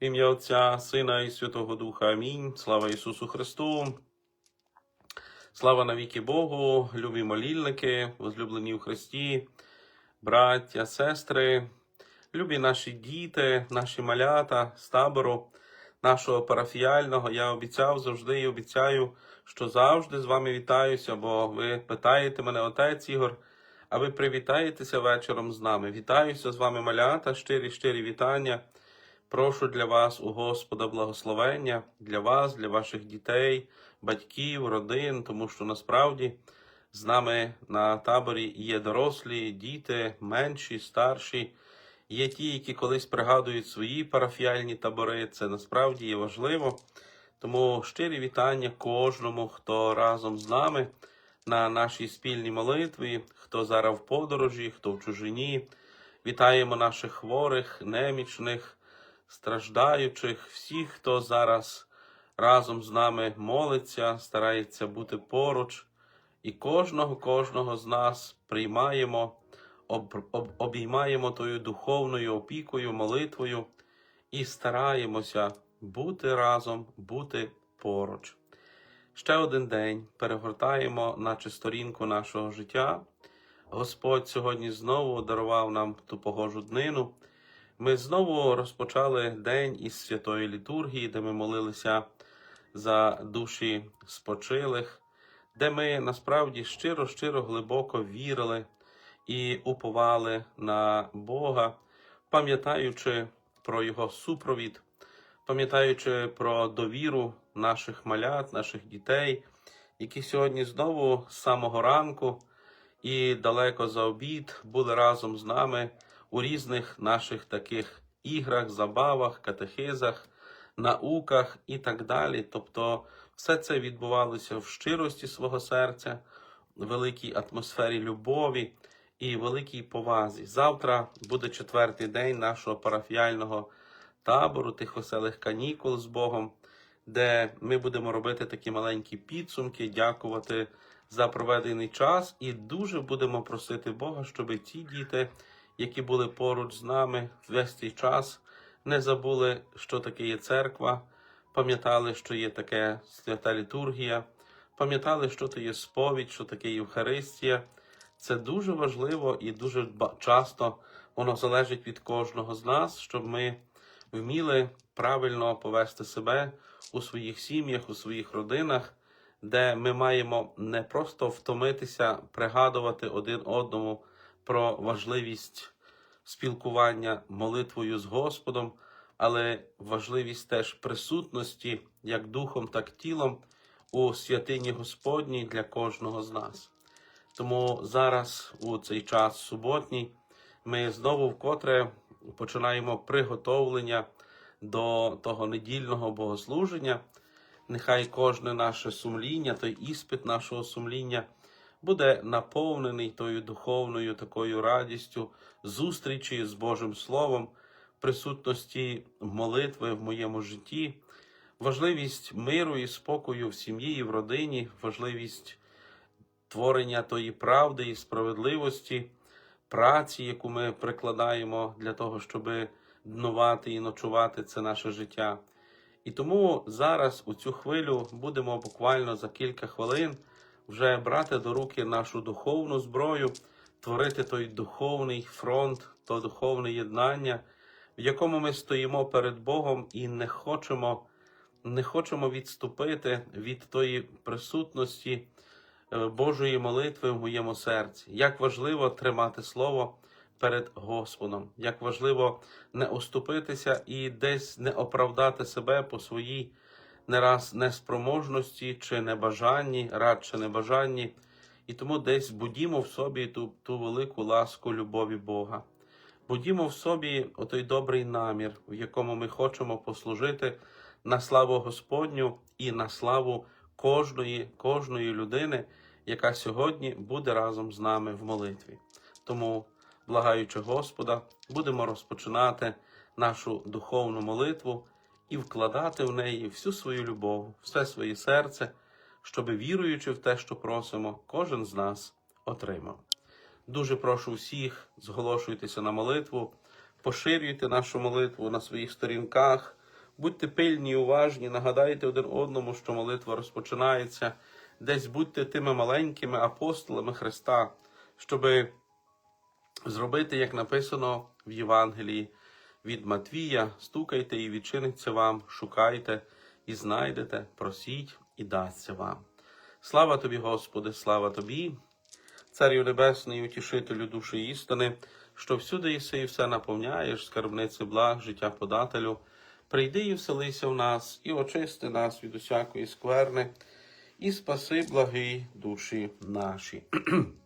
В ім'я Отця, Сина і Святого Духа. Амінь. Слава Ісусу Христу. Слава навіки Богу, любі молільники, возлюблені у Христі, браття, сестри, любі наші діти, наші малята з табору нашого парафіяльного. Я обіцяв завжди і обіцяю, що завжди з вами вітаюся, бо ви питаєте мене, отець Ігор, а ви привітаєтеся вечором з нами. Вітаюся з вами, малята, щирі, щирі вітання. Прошу для вас у Господа благословення, для вас, для ваших дітей, батьків, родин, тому що насправді з нами на таборі є дорослі, діти, менші, старші. Є ті, які колись пригадують свої парафіальні табори. Це насправді є важливо. Тому щирі вітання кожному, хто разом з нами на нашій спільній молитві, хто зараз в подорожі, хто в чужині. Вітаємо наших хворих, немічних, страждаючих, всіх, хто зараз разом з нами молиться, старається бути поруч. І кожного, кожного з нас приймаємо, об, об, обіймаємо тою духовною опікою, молитвою і стараємося бути разом, бути поруч. Ще один день перегортаємо, наче сторінку нашого життя. Господь сьогодні знову дарував нам ту погожу днину. Ми знову розпочали день із святої літургії, де ми молилися за душі спочилих, де ми насправді щиро, щиро глибоко вірили і уповали на Бога, пам'ятаючи про Його супровід, пам'ятаючи про довіру наших малят, наших дітей, які сьогодні знову з самого ранку і далеко за обід були разом з нами у різних наших таких іграх, забавах, катехизах, науках і так далі. Тобто, все це відбувалося в щирості свого серця, в великій атмосфері любові і великій повазі. Завтра буде четвертий день нашого парафіального табору, тихоселих канікул з Богом, де ми будемо робити такі маленькі підсумки, дякувати за проведений час, і дуже будемо просити Бога, щоб ті діти, які були поруч з нами весь цей час, не забули, що таке є церква, пам'ятали, що є таке свята літургія, пам'ятали, що то є сповідь, що таке Євхаристія. Це дуже важливо і дуже часто воно залежить від кожного з нас, щоб ми вміли правильно повести себе у своїх сім'ях, у своїх родинах, де ми маємо не просто втомитися, пригадувати один одному про важливість спілкування молитвою з Господом, але важливість теж присутності як духом, так тілом у святині Господній для кожного з нас. Тому зараз, у цей час суботній, ми знову вкотре починаємо приготовлення до того недільного богослуження. Нехай кожне наше сумління, той іспит нашого сумління буде наповнений тою духовною такою радістю, зустрічі з Божим Словом, присутності молитви в моєму житті, важливість миру і спокою в сім'ї і в родині, важливість творення тої правди і справедливості, праці, яку ми прикладаємо для того, щоб днувати і ночувати це наше життя. І тому зараз у цю хвилю будемо буквально за кілька хвилин вже брати до руки нашу духовну зброю, творити той духовний фронт, то духовне єднання, в якому ми стоїмо перед Богом і не хочемо, не хочемо відступити від тої присутності е, Божої молитви в моєму серці. Як важливо тримати слово перед Господом, як важливо не оступитися і десь не оправдати себе по своїй не раз неспроможності чи небажанні, радше небажанні, і тому десь будімо в собі ту, ту велику ласку любові Бога. Будімо в собі отой добрий намір, в якому ми хочемо послужити на славу Господню і на славу кожної, кожної людини, яка сьогодні буде разом з нами в молитві. Тому, благаючи Господа, будемо розпочинати нашу духовну молитву і вкладати в неї всю свою любов, все своє серце, щоби віруючи в те, що просимо, кожен з нас отримав. Дуже прошу всіх, зголошуйтеся на молитву, поширюйте нашу молитву на своїх сторінках, Будьте пильні і уважні, нагадайте один одному, що молитва розпочинається. Десь будьте тими маленькими апостолами Христа, щоби зробити, як написано в Євангелії від Матвія: стукайте і відчиниться вам, шукайте і знайдете, просіть і дасться вам. Слава тобі, Господи, слава тобі, Царю Небесний, утішителю душі істини, що всюди єси і все наповняєш, скарбниці благ, життя подателю. Прийди і вселися в нас, і очисти нас від усякої скверни, і спаси благий душі наші.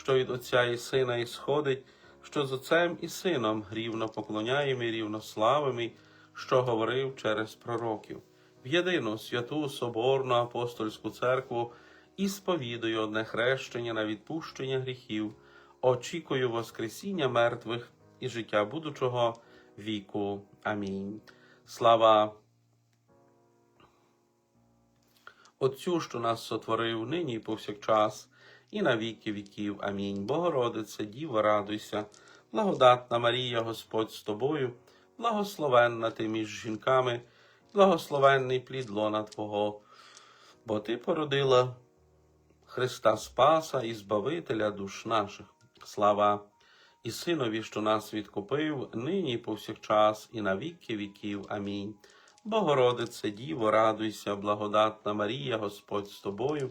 що від Отця і Сина ісходить, що з Отцем і Сином рівно поклоняємо і рівно славимо, що говорив через пророків, в єдину святу Соборну апостольську церкву і сповідую одне хрещення на відпущення гріхів, очікую Воскресіння мертвих і життя будучого віку. Амінь. Слава Отцю, що нас сотворив нині і повсякчас, і на віки віків. Амінь. Богородице, Діво, радуйся, благодатна Марія, Господь з тобою, благословенна ти між жінками, благословенний плід лона Твого, бо Ти породила Христа Спаса і Збавителя душ наших. Слава і Синові, що нас відкупив, нині і повсякчас, і на віки віків. Амінь. Богородице, Діво, радуйся, благодатна Марія, Господь з тобою,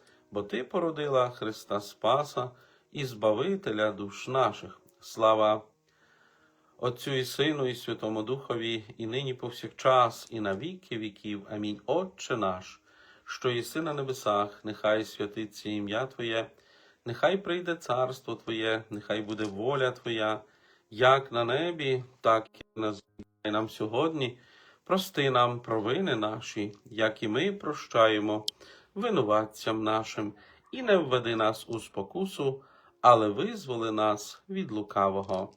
бо Ти породила Христа Спаса і Збавителя душ наших. Слава Отцю і Сину, і Святому Духові, і нині повсякчас, і на віки віків. Амінь. Отче наш, що єси на небесах, нехай святиться ім'я Твоє, нехай прийде царство Твоє, нехай буде воля Твоя, як на небі, так і на землі. Нам сьогодні. Прости нам провини наші, як і ми прощаємо винуватцям нашим, і не введи нас у спокусу, але визволи нас від лукавого.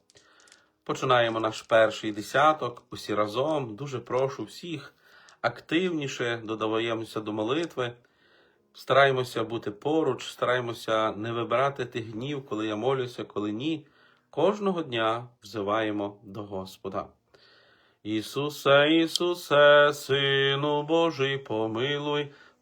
Починаємо наш перший десяток. Усі разом. Дуже прошу всіх активніше додаваємося до молитви. Стараємося бути поруч, стараємося не вибирати тих днів, коли я молюся, коли ні. Кожного дня взиваємо до Господа. Ісусе, Ісусе, Сину Божий, помилуй,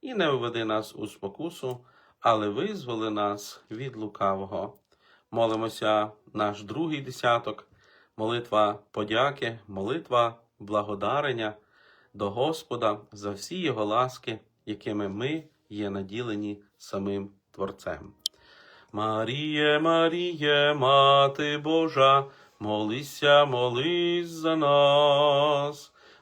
і не введи нас у спокусу, але визволи нас від лукавого. Молимося наш другий десяток, молитва подяки, молитва благодарення до Господа за всі Його ласки, якими ми є наділені самим Творцем. Маріє, Маріє, Мати Божа, молися, молись за нас.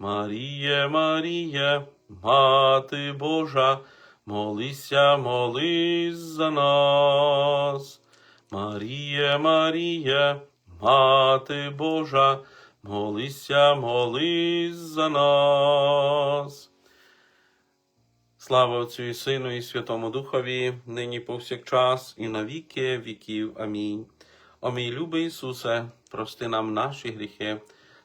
Маріє, Маріє, Мати Божа, молися, молись за нас. Маріє, Маріє, Мати Божа, молися, молись за нас. Слава Отцю і Сину, і Святому Духові, нині повсякчас, і на віки віків. Амінь. О мій любий Ісусе, прости нам наші гріхи,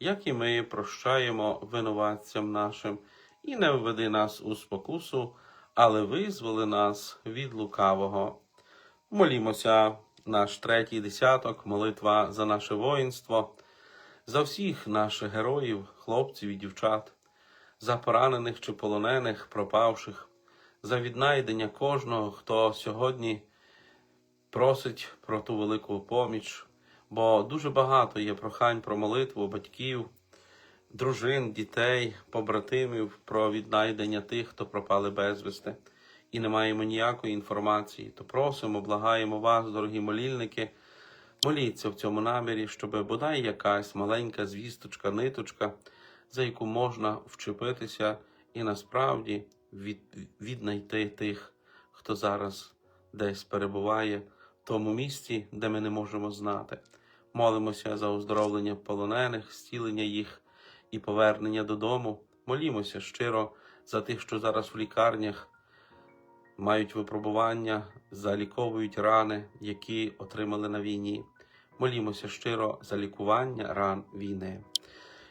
як і ми прощаємо винуватцям нашим, і не введи нас у спокусу, але визволи нас від лукавого. Молімося наш третій десяток, молитва за наше воїнство, за всіх наших героїв, хлопців і дівчат, за поранених чи полонених, пропавших, за віднайдення кожного, хто сьогодні просить про ту велику поміч, бо дуже багато є прохань про молитву батьків, дружин, дітей, побратимів про віднайдення тих, хто пропали безвісти, і не маємо ніякої інформації. То просимо, благаємо вас, дорогі молільники, моліться в цьому намірі, щоб бодай якась маленька звісточка, ниточка, за яку можна вчепитися і насправді від, віднайти тих, хто зараз десь перебуває в тому місці, де ми не можемо знати. Молимося за оздоровлення полонених, зцілення їх і повернення додому. Молімося щиро за тих, що зараз в лікарнях мають випробування, заліковують рани, які отримали на війні. Молімося щиро за лікування ран війни.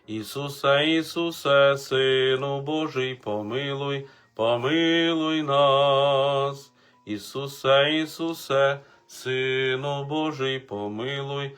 Ісусе, Ісусе, Сину Божий, помилуй, помилуй нас. Ісусе, Ісусе, Сину Божий, помилуй,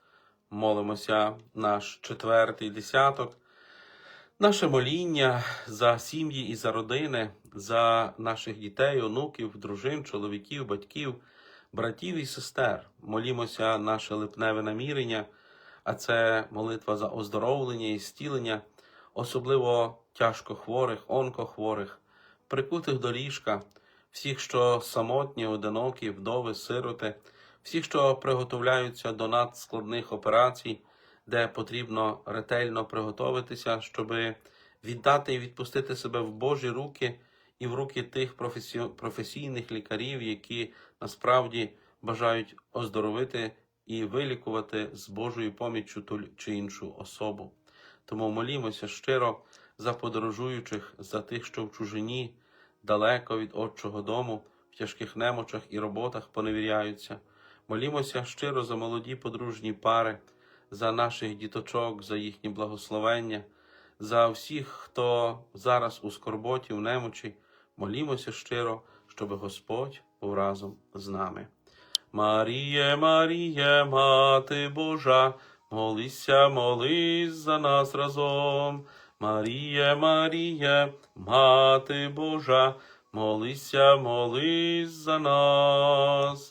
Молимося наш четвертий десяток. Наше моління за сім'ї і за родини, за наших дітей, онуків, дружин, чоловіків, батьків, братів і сестер. Молімося наше липневе намірення, а це молитва за оздоровлення і зцілення, особливо тяжко хворих, онкохворих, прикутих до ліжка, всіх, що самотні, одинокі, вдови, сироти, всіх, що приготовляються до надскладних операцій де потрібно ретельно приготуватися, щоб віддати і відпустити себе в Божі руки і в руки тих професійних лікарів, які насправді бажають оздоровити і вилікувати з Божою поміччю ту чи іншу особу. Тому молімося щиро за подорожуючих, за тих, що в чужині, далеко від Отчого дому, в тяжких немочах і роботах поневіряються. Молімося щиро за молоді подружні пари, за наших діточок, за їхнє благословення, за всіх, хто зараз у скорботі, в немочі. Молімося щиро, щоб Господь був разом з нами. Маріє, Маріє, Мати Божа, молися, молись за нас разом. Маріє, Маріє, Мати Божа, молися, молись за нас.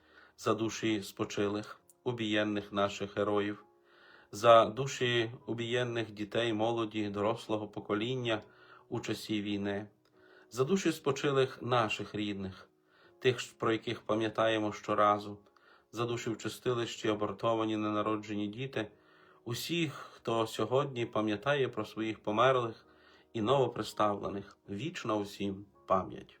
за душі спочилих, убієнних наших героїв, за душі убієнних дітей, молоді, дорослого покоління у часі війни, за душі спочилих наших рідних, тих, про яких пам'ятаємо щоразу, за душі в чистилищі абортовані ненароджені діти, усіх, хто сьогодні пам'ятає про своїх померлих і новоприставлених, вічна усім пам'ять.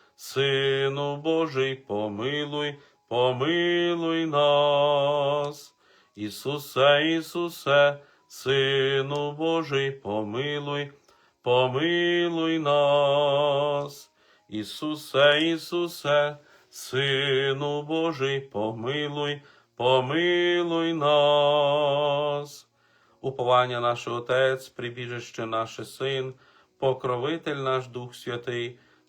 Сину Божий, помилуй, помилуй нас. Ісусе, Ісусе, Сину Божий, помилуй, помилуй нас. Ісусе, Ісусе, Сину Божий, помилуй, помилуй нас. Уповання наш Отець, прибіжище наше Син, покровитель наш Дух Святий,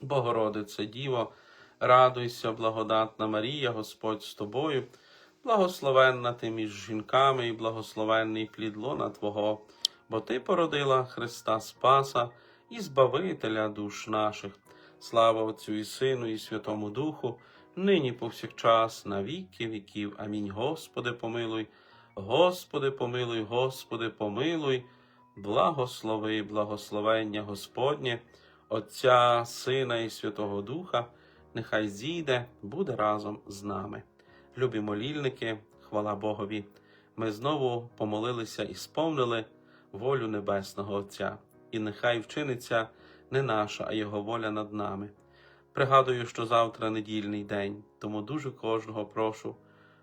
Богородице Діво, радуйся, благодатна Марія, Господь з тобою, благословенна ти між жінками і благословенний плід лона Твого, бо Ти породила Христа Спаса і Збавителя душ наших. Слава Отцю і Сину, і Святому Духу, нині повсякчас, на віки віків. Амінь. Господи, помилуй, Господи, помилуй, Господи, помилуй, благослови, благословення Господнє. Отця, Сина і Святого Духа, нехай зійде, буде разом з нами. Любі молільники, хвала Богові, ми знову помолилися і сповнили волю Небесного Отця, і нехай вчиниться не наша, а Його воля над нами. Пригадую, що завтра недільний день, тому дуже кожного прошу,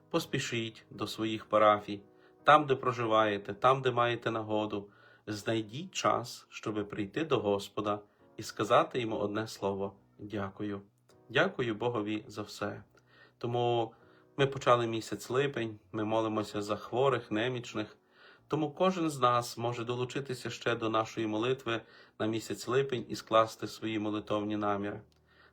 поспішіть до своїх парафій, там, де проживаєте, там, де маєте нагоду, знайдіть час, щоби прийти до Господа і сказати йому одне слово дякую. Дякую Богові за все. Тому ми почали місяць липень, ми молимося за хворих, немічних. Тому кожен з нас може долучитися ще до нашої молитви на місяць липень і скласти свої молитовні наміри.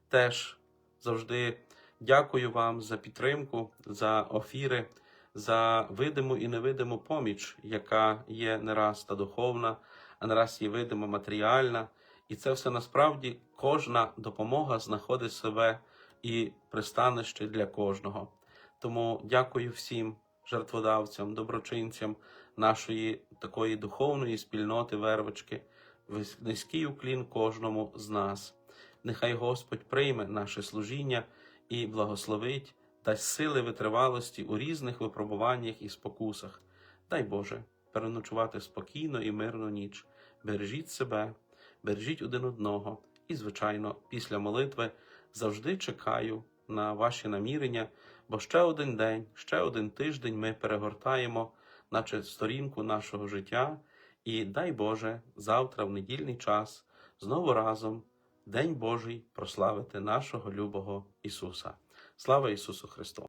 Теж завжди дякую вам за підтримку, за офіри, за видиму і невидиму поміч, яка є не раз та духовна, а не раз є видима матеріальна. І це все насправді кожна допомога знаходить себе і пристанище для кожного. Тому дякую всім жертводавцям, доброчинцям нашої такої духовної спільноти вервочки, низький уклін кожному з нас. Нехай Господь прийме наше служіння і благословить, дасть сили витривалості у різних випробуваннях і спокусах. Дай Боже переночувати спокійно і мирну ніч. Бережіть себе бережіть один одного. І, звичайно, після молитви завжди чекаю на ваші намірення, бо ще один день, ще один тиждень ми перегортаємо, наче сторінку нашого життя, і дай Боже, завтра, в недільний час, знову разом, День Божий, прославити нашого любого Ісуса. Слава Ісусу Христу!